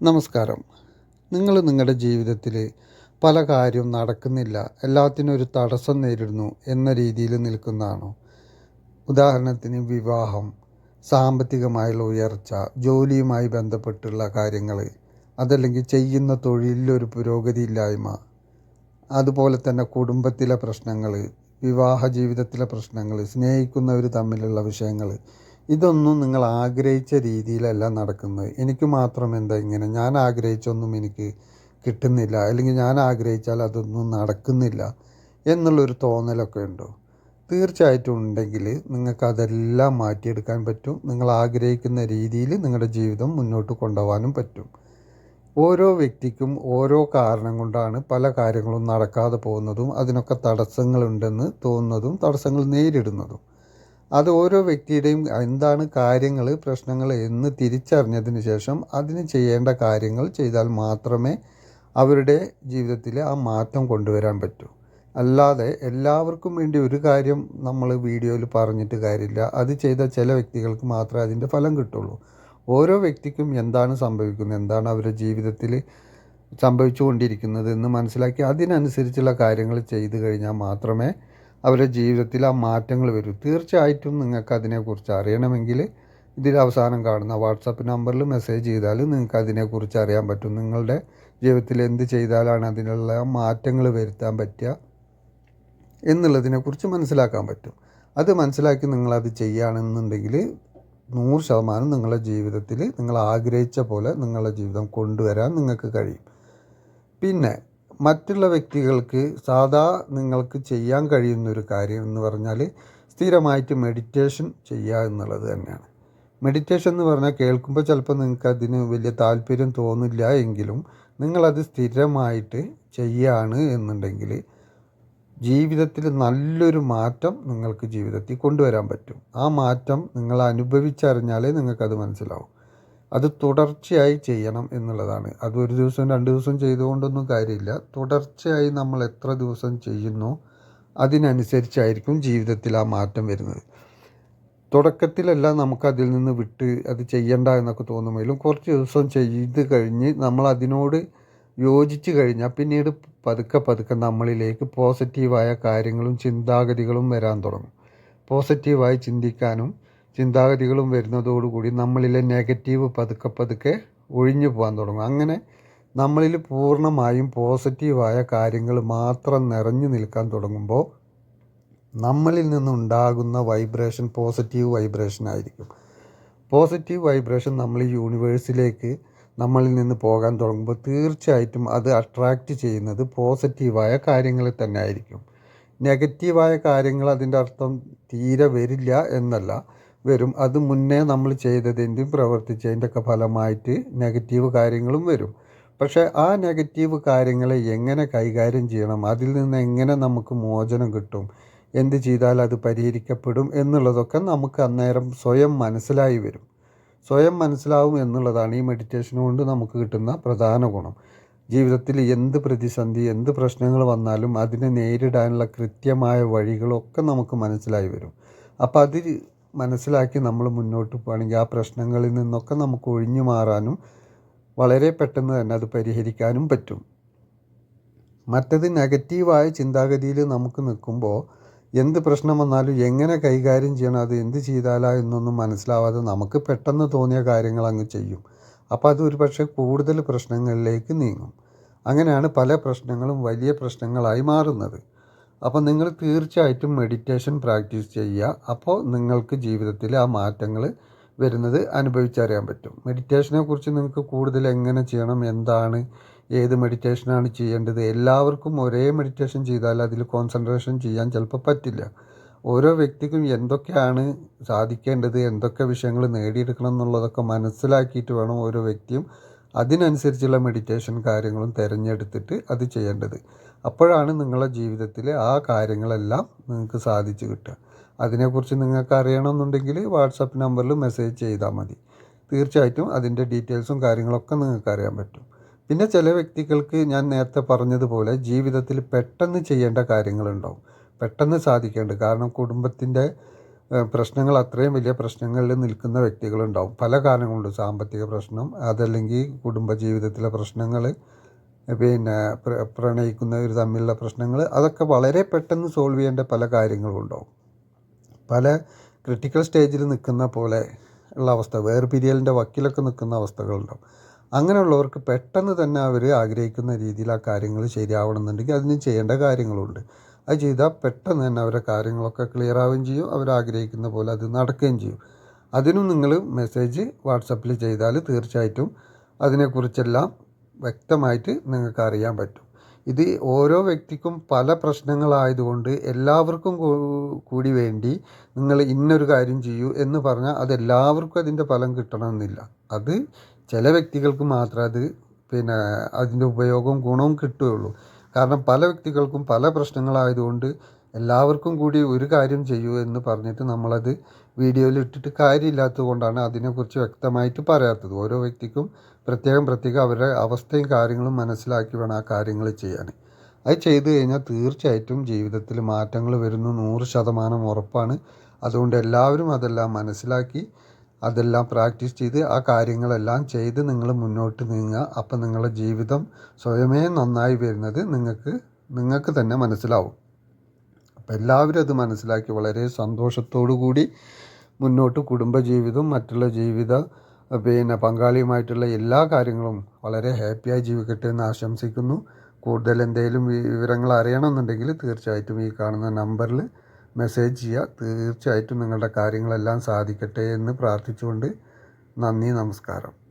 നമസ്കാരം. നിങ്ങൾ നിങ്ങളുടെ ജീവിതത്തിൽ പല കാര്യവും നടക്കുന്നില്ല. എല്ലാത്തിനും ഒരു തടസ്സം നേരിടുന്നു എന്ന രീതിയിൽ നിൽക്കുന്നതാണോ? ഉദാഹരണത്തിന് വിവാഹം സാമ്പത്തികമായുള്ള ഉയർച്ച ജോലിയുമായി ബന്ധപ്പെട്ടുള്ള കാര്യങ്ങൾ അതല്ലെങ്കിൽ ചെയ്യുന്ന തൊഴിലിലൊരു പുരോഗതിയില്ലായ്മ അതുപോലെ തന്നെ കുടുംബത്തിലെ പ്രശ്നങ്ങൾ വിവാഹ ജീവിതത്തിലെ പ്രശ്നങ്ങൾ സ്നേഹിക്കുന്നവർ തമ്മിലുള്ള വിഷയങ്ങൾ ഇതൊന്നും നിങ്ങൾ ആഗ്രഹിച്ച രീതിയിലല്ല നടക്കുന്നത്. എനിക്ക് മാത്രം എന്താ ഇങ്ങനെ ഞാൻ ആഗ്രഹിച്ചൊന്നും എനിക്ക് കിട്ടുന്നില്ല. അല്ലെങ്കിൽ ഞാൻ ആഗ്രഹിച്ചാൽ അതൊന്നും നടക്കുന്നില്ല എന്നുള്ളൊരു തോന്നലൊക്കെ ഉണ്ടോ? തീർച്ചയായിട്ടും ഉണ്ടെങ്കിൽ നിങ്ങൾക്ക് അതെല്ലാം മാറ്റിയെടുക്കാൻ പറ്റും. നിങ്ങൾ ആഗ്രഹിക്കുന്ന രീതിയിൽ നിങ്ങളുടെ ജീവിതം മുന്നോട്ട് കൊണ്ടുപോകാനും പറ്റും. ഓരോ വ്യക്തിക്കും ഓരോ കാരണം കൊണ്ടാണ് പല കാര്യങ്ങളും നടക്കാതെ പോകുന്നതും അതിനൊക്കെ തടസ്സങ്ങളുണ്ടെന്ന് തോന്നുന്നതും തടസ്സങ്ങൾ നേരിടുന്നതും. അത് ഓരോ വ്യക്തിയുടെയും എന്താണ് കാര്യങ്ങൾ പ്രശ്നങ്ങൾ എന്ന് തിരിച്ചറിഞ്ഞതിന് ശേഷം അതിന് ചെയ്യേണ്ട കാര്യങ്ങൾ ചെയ്താൽ മാത്രമേ അവരുടെ ജീവിതത്തിൽ ആ മാറ്റം കൊണ്ടുവരാൻ പറ്റൂ. അല്ലാതെ എല്ലാവർക്കും വേണ്ടി ഒരു കാര്യം നമ്മൾ വീഡിയോയിൽ പറഞ്ഞിട്ട് കാര്യമില്ല. അത് ചെയ്ത ചില വ്യക്തികൾക്ക് മാത്രമേ അതിന്റെ ഫലം കിട്ടുള്ളൂ. ഓരോ വ്യക്തിക്കും എന്താണ് സംഭവിക്കുന്നത്? എന്താണ് അവരുടെ ജീവിതത്തിൽ സംഭവിച്ചുകൊണ്ടിരിക്കുന്നത് എന്ന് മനസ്സിലാക്കി അതിനനുസരിച്ചുള്ള കാര്യങ്ങൾ ചെയ്തു കഴിഞ്ഞാൽ മാത്രമേ അവരുടെ ജീവിതത്തിൽ ആ മാറ്റങ്ങൾ വരും. തീർച്ചയായിട്ടും നിങ്ങൾക്ക് അതിനെക്കുറിച്ച് അറിയണമെങ്കിൽ ഇതിൽ അവസാനം കാണുന്ന വാട്സപ്പ് നമ്പറിൽ മെസ്സേജ് ചെയ്താൽ നിങ്ങൾക്ക് അതിനെക്കുറിച്ച് അറിയാൻ പറ്റും. നിങ്ങളുടെ ജീവിതത്തിൽ എന്ത് ചെയ്താലാണ് അതിനുള്ള മാറ്റങ്ങൾ വരുത്താൻ പറ്റുക എന്നുള്ളതിനെക്കുറിച്ച് മനസ്സിലാക്കാൻ പറ്റും. അത് മനസ്സിലാക്കി നിങ്ങളത് ചെയ്യുകയാണെന്നുണ്ടെങ്കിൽ നൂറ് ശതമാനം നിങ്ങളുടെ ജീവിതത്തിൽ നിങ്ങൾ ആഗ്രഹിച്ച പോലെ നിങ്ങളുടെ ജീവിതം കൊണ്ടുവരാൻ നിങ്ങൾക്ക് കഴിയും. പിന്നെ മറ്റുള്ള വ്യക്തികൾക്ക് സാധാ നിങ്ങൾക്ക് ചെയ്യാൻ കഴിയുന്ന ഒരു കാര്യം എന്ന് പറഞ്ഞാൽ സ്ഥിരമായിട്ട് മെഡിറ്റേഷൻ ചെയ്യുക എന്നുള്ളത് തന്നെയാണ്. മെഡിറ്റേഷൻ എന്ന് പറഞ്ഞാൽ കേൾക്കുമ്പോൾ ചിലപ്പോൾ നിങ്ങൾക്ക് അതിന് വലിയ താല്പര്യം തോന്നില്ല എങ്കിലും നിങ്ങളത് സ്ഥിരമായിട്ട് ചെയ്യുകയാണ് എന്നുണ്ടെങ്കിൽ ജീവിതത്തിൽ നല്ലൊരു മാറ്റം നിങ്ങൾക്ക് ജീവിതത്തിൽ കൊണ്ടുവരാൻ പറ്റും. ആ മാറ്റം നിങ്ങൾ അനുഭവിച്ചറിഞ്ഞാലേ നിങ്ങൾക്കത് മനസ്സിലാവും. അത് തുടർച്ചയായി ചെയ്യണം എന്നുള്ളതാണ്. അത് ഒരു ദിവസം രണ്ട് ദിവസം ചെയ്തുകൊണ്ടൊന്നും കാര്യമില്ല. തുടർച്ചയായി നമ്മൾ എത്ര ദിവസം ചെയ്യുന്നു അതിനനുസരിച്ചായിരിക്കും ജീവിതത്തിൽ ആ മാറ്റം വരുന്നത്. തുടക്കത്തിലെല്ലാം നമുക്കതിൽ നിന്ന് വിട്ട് അത് ചെയ്യണ്ട എന്നൊക്കെ തോന്നുമെങ്കിലും കുറച്ച് ദിവസം ചെയ്ത് കഴിഞ്ഞ് നമ്മൾ അതിനോട് യോജിച്ച് കഴിഞ്ഞാൽ പിന്നീട് പതുക്കെ പതുക്കെ നമ്മളിലേക്ക് പോസിറ്റീവായ കാര്യങ്ങളും ചിന്താഗതികളും വരാൻ തുടങ്ങും. പോസിറ്റീവായി ചിന്തിക്കാനും ചിന്താഗതികളും വരുന്നതോടുകൂടി നമ്മളിലെ നെഗറ്റീവ് പതുക്കെ പതുക്കെ ഒഴിഞ്ഞു പോകാൻ തുടങ്ങും. അങ്ങനെ നമ്മളിൽ പൂർണമായും പോസിറ്റീവായ കാര്യങ്ങൾ മാത്രം നിറഞ്ഞു നിൽക്കാൻ തുടങ്ങുമ്പോൾ നമ്മളിൽ നിന്നുണ്ടാകുന്ന വൈബ്രേഷൻ പോസിറ്റീവ് വൈബ്രേഷൻ ആയിരിക്കും. പോസിറ്റീവ് വൈബ്രേഷൻ നമ്മൾ യൂണിവേഴ്സിലേക്ക് നമ്മളിൽ നിന്ന് പോകാൻ തുടങ്ങുമ്പോൾ തീർച്ചയായിട്ടും അത് അട്രാക്റ്റ് ചെയ്യുന്നത് പോസിറ്റീവായ കാര്യങ്ങളെ തന്നെ ആയിരിക്കും. നെഗറ്റീവായ കാര്യങ്ങൾ അതിന്റെ അർത്ഥം തീരെ വരില്ല എന്നല്ല. വരും. അത് മുന്നേ നമ്മൾ ചെയ്തതിന്റെയും പ്രവർത്തിച്ചതിന്റെ ഒക്കെ ഫലമായിട്ട് നെഗറ്റീവ് കാര്യങ്ങളും വരും. പക്ഷേ ആ നെഗറ്റീവ് കാര്യങ്ങളെ എങ്ങനെ കൈകാര്യം ചെയ്യണം? അതിൽ നിന്ന് എങ്ങനെ നമുക്ക് മോചനം കിട്ടും? എന്ത് ചെയ്താൽ അത് പരിഹരിക്കപ്പെടും എന്നുള്ളതൊക്കെ നമുക്ക് അന്നേരം സ്വയം മനസ്സിലായി വരും. സ്വയം മനസ്സിലാവും എന്നുള്ളതാണ് ഈ മെഡിറ്റേഷൻ കൊണ്ട് നമുക്ക് കിട്ടുന്ന പ്രധാന ഗുണം. ജീവിതത്തിൽ എന്ത് പ്രതിസന്ധി എന്ത് പ്രശ്നങ്ങൾ വന്നാലും അതിനെ നേരിടാനുള്ള കൃത്യമായ വഴികളൊക്കെ നമുക്ക് മനസ്സിലായി വരും. അപ്പോൾ അത് മനസ്സിലാക്കി നമ്മൾ മുന്നോട്ട് പോകുകയാണെങ്കിൽ ആ പ്രശ്നങ്ങളിൽ നിന്നൊക്കെ നമുക്ക് ഒഴിഞ്ഞു മാറാനും വളരെ പെട്ടെന്ന് തന്നെ അത് പരിഹരിക്കാനും പറ്റും. മറ്റത് നെഗറ്റീവായ ചിന്താഗതിയിൽ നമുക്ക് നിൽക്കുമ്പോൾ എന്ത് പ്രശ്നം വന്നാലും എങ്ങനെ കൈകാര്യം ചെയ്യണം അത് എന്ത് ചെയ്താലാ എന്നൊന്നും മനസ്സിലാവാതെ നമുക്ക് പെട്ടെന്ന് തോന്നിയ കാര്യങ്ങൾ അങ്ങ് ചെയ്യും. അപ്പോൾ അത് ഒരു പക്ഷേ കൂടുതൽ പ്രശ്നങ്ങളിലേക്ക് നീങ്ങും. അങ്ങനെയാണ് പല പ്രശ്നങ്ങളും വലിയ പ്രശ്നങ്ങളായി മാറുന്നത്. അപ്പോൾ നിങ്ങൾ തീർച്ചയായിട്ടും മെഡിറ്റേഷൻ പ്രാക്ടീസ് ചെയ്യുക. അപ്പോൾ നിങ്ങൾക്ക് ജീവിതത്തിൽ ആ മാറ്റങ്ങൾ വരുന്നത് അനുഭവിച്ചറിയാൻ പറ്റും. മെഡിറ്റേഷനെ കുറിച്ച് നിങ്ങൾക്ക് കൂടുതൽ എങ്ങനെ ചെയ്യണം എന്താണ് ഏത് മെഡിറ്റേഷനാണ് ചെയ്യേണ്ടത് എല്ലാവർക്കും ഒരേ മെഡിറ്റേഷൻ ചെയ്താൽ അതിൽ കോൺസെൻട്രേഷൻ ചെയ്യാൻ ചിലപ്പോൾ പറ്റില്ല. ഓരോ വ്യക്തിക്കും എന്തൊക്കെയാണ് സാധിക്കേണ്ടത് എന്തൊക്കെ വിഷയങ്ങൾ നേടിയെടുക്കണം എന്നുള്ളതൊക്കെ മനസ്സിലാക്കിയിട്ട് വേണം ഓരോ വ്യക്തിയും അതിനനുസരിച്ചുള്ള മെഡിറ്റേഷൻ കാര്യങ്ങളും തിരഞ്ഞെടുത്തിട്ട് അത് ചെയ്യേണ്ടത്. അപ്പോഴാണ് നിങ്ങളുടെ ജീവിതത്തിൽ ആ കാര്യങ്ങളെല്ലാം നിങ്ങൾക്ക് സാധിച്ചു കിട്ടുക. അതിനെക്കുറിച്ച് നിങ്ങൾക്ക് അറിയണമെന്നുണ്ടെങ്കിൽ വാട്സപ്പ് നമ്പറിൽ മെസ്സേജ് ചെയ്താൽ മതി. തീർച്ചയായിട്ടും അതിന്റെ ഡീറ്റെയിൽസും കാര്യങ്ങളൊക്കെ നിങ്ങൾക്ക് അറിയാൻ പറ്റും. പിന്നെ ചില വ്യക്തികൾക്ക് ഞാൻ നേരത്തെ പറഞ്ഞതുപോലെ ജീവിതത്തിൽ പെട്ടെന്ന് ചെയ്യേണ്ട കാര്യങ്ങളുണ്ടാവും. പെട്ടെന്ന് സാധിക്കേണ്ടത്. കാരണം കുടുംബത്തിന്റെ പ്രശ്നങ്ങൾ അത്രയും വലിയ പ്രശ്നങ്ങളിൽ നിൽക്കുന്ന വ്യക്തികളുണ്ടാവും. പല കാരണങ്ങളുണ്ട്. സാമ്പത്തിക പ്രശ്നം അതല്ലെങ്കിൽ കുടുംബജീവിതത്തിലെ പ്രശ്നങ്ങൾ പിന്നെ പ്ര- പ്രണയിക്കുന്നവർ തമ്മിലുള്ള പ്രശ്നങ്ങൾ അതൊക്കെ വളരെ പെട്ടെന്ന് സോൾവ് ചെയ്യേണ്ട പല കാര്യങ്ങളും ഉണ്ടാവും. പല ക്രിട്ടിക്കൽ സ്റ്റേജിൽ നിൽക്കുന്ന പോലെ ഉള്ള അവസ്ഥ വേർപിരിയലിന്റെ വക്കിലൊക്കെ നിൽക്കുന്ന അവസ്ഥകളുണ്ടാവും അങ്ങനെയുള്ളവർക്ക് പെട്ടെന്ന് തന്നെ അവർ ആഗ്രഹിക്കുന്ന രീതിയിൽ ആ കാര്യങ്ങൾ ശരിയാവണമെന്നുണ്ടെങ്കിൽ അതിന് ചെയ്യേണ്ട കാര്യങ്ങളുണ്ട്. അത് ചെയ്താൽ പെട്ടെന്ന് തന്നെ അവരെ കാര്യങ്ങളൊക്കെ ക്ലിയർ ആവുകയും ചെയ്യും. അവരാഗ്രഹിക്കുന്ന പോലെ അത് നടക്കുകയും ചെയ്യും. അതിനും നിങ്ങൾ മെസ്സേജ് വാട്സപ്പിൽ ചെയ്താൽ തീർച്ചയായിട്ടും അതിനെക്കുറിച്ചെല്ലാം വ്യക്തമായിട്ട് നിങ്ങൾക്ക് അറിയാൻ പറ്റും. ഇത് ഓരോ വ്യക്തിക്കും പല പ്രശ്നങ്ങളായതുകൊണ്ട് എല്ലാവർക്കും കൂടി വേണ്ടി നിങ്ങൾ ഇന്നൊരു കാര്യം ചെയ്യൂ എന്ന് പറഞ്ഞാൽ അത് എല്ലാവർക്കും അതിന്റെ ഫലം കിട്ടണമെന്നില്ല. അത് ചില വ്യക്തികൾക്ക് മാത്രമേ അത് പിന്നെ അതിന്റെ ഉപയോഗവും ഗുണവും കിട്ടുകയുള്ളൂ. കാരണം പല വ്യക്തികൾക്കും പല പ്രശ്നങ്ങളായതുകൊണ്ട് എല്ലാവർക്കും കൂടി ഒരു കാര്യം ചെയ്യൂ എന്ന് പറഞ്ഞിട്ട് നമ്മളത് വീഡിയോയിൽ ഇട്ടിട്ട് കാര്യമില്ലാത്തത് കൊണ്ടാണ് അതിനെക്കുറിച്ച് വ്യക്തമായിട്ട് പറയാത്തത്. ഓരോ വ്യക്തിക്കും പ്രത്യേകം പ്രത്യേകം അവരുടെ അവസ്ഥയും കാര്യങ്ങളും മനസ്സിലാക്കി വേണം ആ കാര്യങ്ങൾ ചെയ്യാൻ. അത് ചെയ്തു കഴിഞ്ഞാൽ തീർച്ചയായിട്ടും ജീവിതത്തിൽ മാറ്റങ്ങൾ വരുന്നു. നൂറ് ശതമാനം ഉറപ്പാണ്. അതുകൊണ്ട് എല്ലാവരും അതെല്ലാം മനസ്സിലാക്കി അതെല്ലാം പ്രാക്ടീസ് ചെയ്ത് ആ കാര്യങ്ങളെല്ലാം ചെയ്ത് നിങ്ങൾ മുന്നോട്ട് നീങ്ങുക. അപ്പം നിങ്ങളുടെ ജീവിതം സ്വയമേ നന്നായി വരുന്നത് നിങ്ങൾക്ക് നിങ്ങൾക്ക് തന്നെ മനസ്സിലാവും. അപ്പം എല്ലാവരും അത് മനസ്സിലാക്കി വളരെ സന്തോഷത്തോടു കൂടി മുന്നോട്ട് കുടുംബജീവിതം മറ്റുള്ള ജീവിത പിന്നെ പങ്കാളിയുമായിട്ടുള്ള എല്ലാ കാര്യങ്ങളും വളരെ ഹാപ്പിയായി ജീവിക്കട്ടെ എന്ന് ആശംസിക്കുന്നു. കൂടുതൽ എന്തെങ്കിലും വിവരങ്ങൾ അറിയണമെന്നുണ്ടെങ്കിൽ തീർച്ചയായിട്ടും ഈ കാണുന്ന നമ്പറിൽ മെസ്സേജ് ചെയ്യുക. തീർച്ചയായിട്ടും നിങ്ങളുടെ കാര്യങ്ങളെല്ലാം സാധിക്കട്ടെ എന്ന് പ്രാർത്ഥിച്ചുകൊണ്ട് നന്ദി നമസ്കാരം.